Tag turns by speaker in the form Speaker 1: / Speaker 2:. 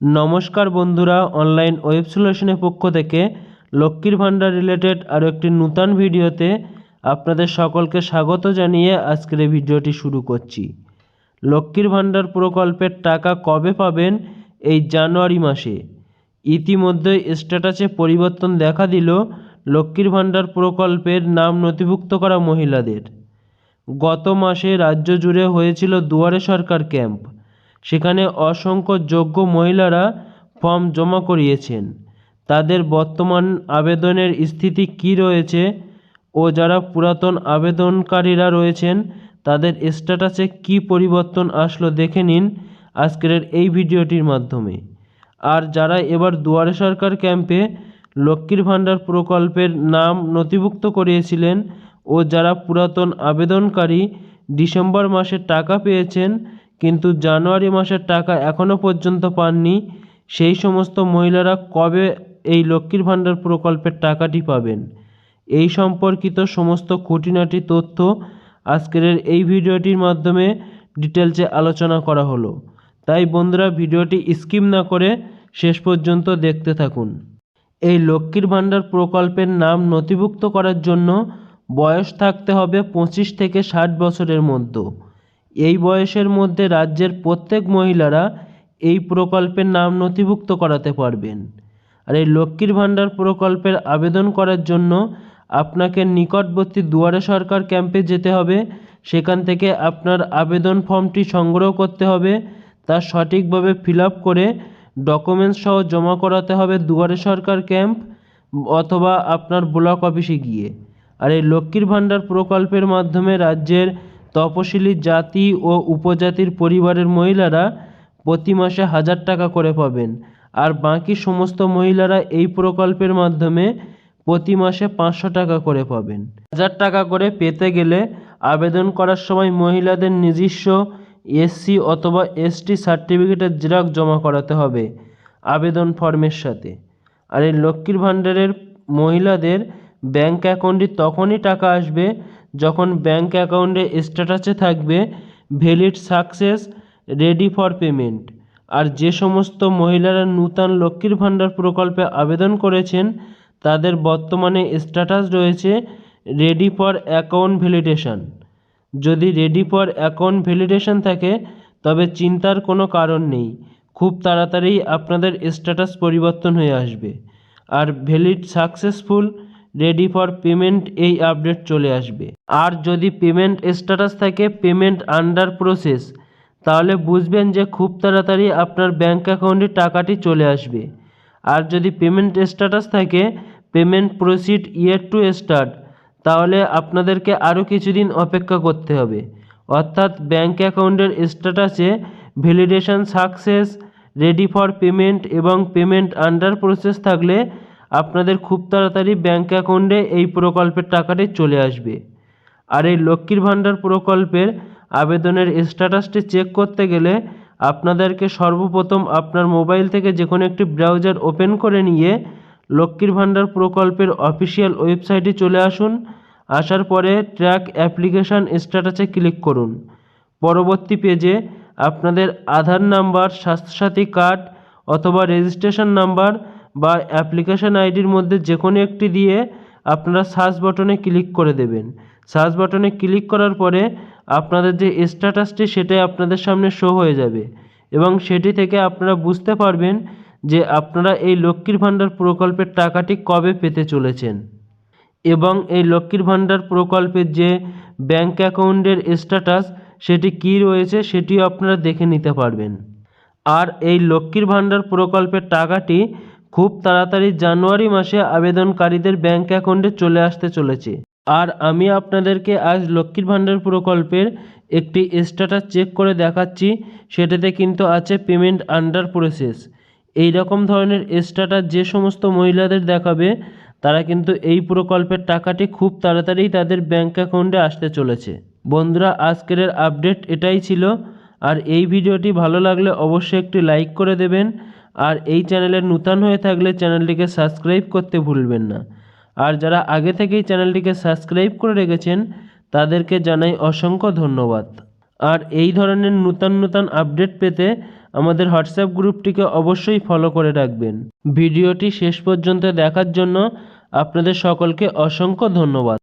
Speaker 1: নমস্কার বন্ধুরা online web সলিউশনের পক্ষ থেকে লক্ষ্মীর ভাণ্ডার রিলেটেড আরও একটি নূতন ভিডিওতে আপনাদের সকলকে স্বাগত জানিয়ে আজকের এই ভিডিওটি শুরু করছি। লক্ষ্মীর ভাণ্ডার প্রকল্পের টাকা কবে পাবেন এই জানুয়ারি মাসে? ইতিমধ্যে স্ট্যাটাসে পরিবর্তন দেখা দিল লক্ষ্মীর ভাণ্ডার প্রকল্পের নাম নথিভুক্ত করা মহিলাদের। গত মাসে রাজ্য জুড়ে হয়েছিল দুয়ারে সরকার ক্যাম্প। সেখানে অসংখ্য যোগ্য মহিলারা ফর্ম জমা করিয়েছেন। তাদের বর্তমান আবেদনের স্থিতি কী রয়েছে ও যারা পুরাতন আবেদনকারীরা রয়েছেন, তাদের স্ট্যাটাসে কী পরিবর্তন আসলো দেখে নিন আজকের এই ভিডিওটির মাধ্যমে। আর যারা এবার দুয়ারে সরকার ক্যাম্পে লক্ষ্মীর ভাণ্ডার প্রকল্পের নাম নথিভুক্ত করিয়েছিলেন ও যারা পুরাতন আবেদনকারী ডিসেম্বর মাসে টাকা পেয়েছেন কিন্তু জানুয়ারি মাসের টাকা এখনও পর্যন্ত পাননি। সেই সমস্ত মহিলারা কবে এই লক্ষ্মীর ভাণ্ডার প্রকল্পের টাকাটি পাবেন? এই সম্পর্কিত সমস্ত খুঁটিনাটি তথ্য আজকের এই ভিডিওটির মাধ্যমে ডিটেলসে আলোচনা করা হলো। তাই বন্ধুরা, ভিডিওটি স্কিপ না করে শেষ পর্যন্ত দেখতে থাকুন। এই লক্ষ্মীর ভাণ্ডার প্রকল্পের নাম নথিভুক্ত করার জন্য বয়স থাকতে হবে পঁচিশ থেকে ষাট বছরের মধ্যে। এই বয়সের মধ্যে রাজ্যের প্রত্যেক মহিলারা এই প্রকল্পের নাম নথিভুক্ত করাতে পারবেন। আর এই লক্ষ্মীর ভাণ্ডার প্রকল্পের আবেদন করার জন্য আপনাকে নিকটবর্তী দুয়ারে সরকার ক্যাম্পে যেতে হবে। সেখান থেকে আপনার আবেদন ফর্মটি সংগ্রহ করতে হবে। তা সঠিকভাবে ফিল আপ করে ডকুমেন্টস সহ জমা করাতে হবে দুয়ারে সরকার ক্যাম্প অথবা আপনার ব্লক অফিসে গিয়ে। আর এই লক্ষ্মীর ভাণ্ডার প্রকল্পের মাধ্যমে রাজ্যের তপশিলি জাতি ও উপজাতির পরিবারের মহিলারা প্রতি মাসে হাজার টাকা করে পাবেন। আর বাকি সমস্ত মহিলারা এই প্রকল্পের মাধ্যমে প্রতি মাসে পাঁচশো টাকা করে পাবেন। হাজার টাকা করে পেতে গেলে আবেদন করার সময় মহিলাদের নিজস্ব এসসি অথবা এসটি সার্টিফিকেটের জেরক্স জমা করাতে হবে আবেদন ফর্মের সাথে। আর এই লক্ষ্মীর ভাণ্ডারের মহিলাদের ব্যাঙ্ক অ্যাকাউন্টে তখনই টাকা আসবে যখন ব্যাঙ্ক অ্যাকাউন্টে স্ট্যাটাসে থাকবে, valid success ready for payment. আর যে সমস্ত মহিলারা নূতন লক্ষ্মীর ভাণ্ডার প্রকল্পে আবেদন করেছেন, তাদের বর্তমানে স্ট্যাটাস রয়েছে রেডি ফর অ্যাকাউন্ট ভ্যালিডেশন। যদি রেডি ফর অ্যাকাউন্ট ভ্যালিডেশন থাকে, তবে চিন্তার কোনো কারণ নেই। খুব তাড়াতাড়ি আপনাদের স্ট্যাটাস পরিবর্তন হয়ে আসবে। আর valid successful ready for payment এই আপডেট চলে আসবে। আর যদি পেমেন্ট স্ট্যাটাস থাকে পেমেন্ট আন্ডার প্রসেস তাহলে বুঝবেন যে খুব তাড়াতাড়ি আপনার ব্যাঙ্ক অ্যাকাউন্টে টাকাটি চলে আসবে। আর যদি পেমেন্ট স্ট্যাটাস থাকে payment proceed year to start তাহলে আপনাদেরকে আরও কিছুদিন অপেক্ষা করতে হবে। অর্থাৎ ব্যাঙ্ক অ্যাকাউন্টের স্ট্যাটাসে validation success ready for payment এবং পেমেন্ট আন্ডার প্রসেস থাকলে আপনাদের খুব তাড়াতাড়ি ব্যাঙ্ক অ্যাকাউন্টে এই প্রকল্পের টাকাটি চলে আসবে। আর এই লক্ষ্মীর ভাণ্ডার প্রকল্পের আবেদনের স্ট্যাটাসটি চেক করতে গেলে আপনাদেরকে সর্বপ্রথম আপনার মোবাইল থেকে যে কোনো একটি ব্রাউজার ওপেন করে নিয়ে লক্ষ্মীর ভাণ্ডার প্রকল্পের অফিসিয়াল ওয়েবসাইটে চলে আসুন। আসার পরে ট্র্যাক অ্যাপ্লিকেশান স্ট্যাটাসে ক্লিক করুন। পরবর্তী পেজে আপনাদের আধার নাম্বার স্বাস্থ্যসাথী কার্ড অথবা রেজিস্ট্রেশন নাম্বার বা অ্যাপ্লিকেশান আইডির মধ্যে যে কোনো একটি দিয়ে আপনারা সার্চ বাটনে ক্লিক করে দেবেন। সার্চ বাটনে ক্লিক করার পরে আপনাদের যে স্ট্যাটাসটি সেটাই আপনাদের সামনে শো হয়ে যাবে এবং সেটি থেকে আপনারা বুঝতে পারবেন যে আপনারা এই লক্ষ্মীর ভাণ্ডার প্রকল্পের টাকাটি কবে পেতে চলেছেন এবং এই লক্ষ্মীর ভাণ্ডার প্রকল্পের যে ব্যাঙ্ক অ্যাকাউন্টের স্ট্যাটাস সেটি কী রয়েছে সেটিও আপনারা দেখে নিতে পারবেন। আর এই লক্ষ্মীর ভাণ্ডার প্রকল্পের টাকাটি খুব তাড়াতাড়ি জানুয়ারি মাসে আবেদনকারীদের ব্যাঙ্ক অ্যাকাউন্টে চলে আসতে চলেছে। আর আমি আপনাদেরকে আজ লক্ষ্মীর ভাণ্ডার প্রকল্পের একটি স্ট্যাটাস চেক করে দেখাচ্ছি, সেটাতে কিন্তু আছে পেমেন্ট আন্ডার প্রসেস। এই রকম ধরনের স্ট্যাটাস যে সমস্ত মহিলাদের দেখাবে, তারা কিন্তু এই প্রকল্পের টাকাটি খুব তাড়াতাড়ি তাদের ব্যাঙ্ক অ্যাকাউন্টে আসতে চলেছে। বন্ধুরা, আজকের আপডেট এটাই ছিল। আর এই ভিডিওটি ভালো লাগলে অবশ্যই একটি লাইক করে দেবেন। আর এই চ্যানেলের নূতন হয়ে থাকলে চ্যানেলটিকে সাবস্ক্রাইব করতে ভুলবেন না। আর যারা আগে থেকেই চ্যানেলটিকে সাবস্ক্রাইব করে রেখেছেন, তাদেরকে জানাই অসংখ্য ধন্যবাদ। আর এই ধরনের নূতন নূতন আপডেট পেতে আমাদের হোয়াটসঅ্যাপ গ্রুপটিকে অবশ্যই ফলো করে রাখবেন। ভিডিওটি শেষ পর্যন্ত দেখার জন্য আপনাদের সকলকে অসংখ্য ধন্যবাদ।